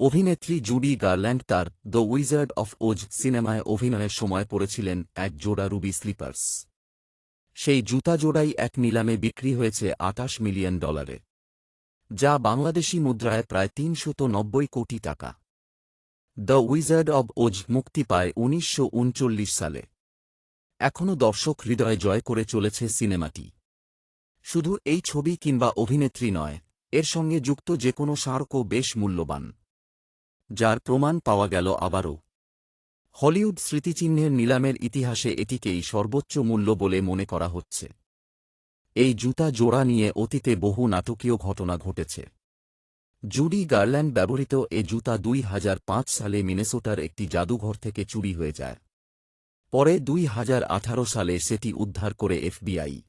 অভিনেত্রী Judy Garland তার the wizard of Oz সিনেমায় অভিনয়ের সময় পড়েছিলেন এক জোড়া রুবি স্লিপার্স। সেই জুতা জোড়াই এক নিলামে বিক্রি হয়েছে আটাশ মিলিয়ন ডলারে, যা বাংলাদেশি মুদ্রায় প্রায় তিনশত নব্বই কোটি টাকা। দ্য উইজার্ড অব ওজ মুক্তি পায় উনিশশো উনচল্লিশ সালে। এখনও দর্শক হৃদয় জয় করে চলেছে সিনেমাটি। শুধু এই ছবি কিংবা অভিনেত্রী নয়, এর সঙ্গে যুক্ত যে কোনো স্মারকও বেশ মূল্যবান। যার প্রমাণ পাওয়া গেল আবারও। হলিউড স্মৃতিচিহ্নের নিলামের ইতিহাসে এটিকেই সর্বোচ্চ মূল্য বলে মনে করা হচ্ছে। এই জুতা জোড়া নিয়ে অতীতে বহু নাটকীয় ঘটনা ঘটেছে। জুডি গার্ল্যান্ড ব্যবহৃত এ জুতা দুই হাজার পাঁচ সালে মিনেসোটার একটি জাদুঘর থেকে চুরি হয়ে যায়। পরে দুই হাজার আঠারো সালে সেটি উদ্ধার করে এফবিআই।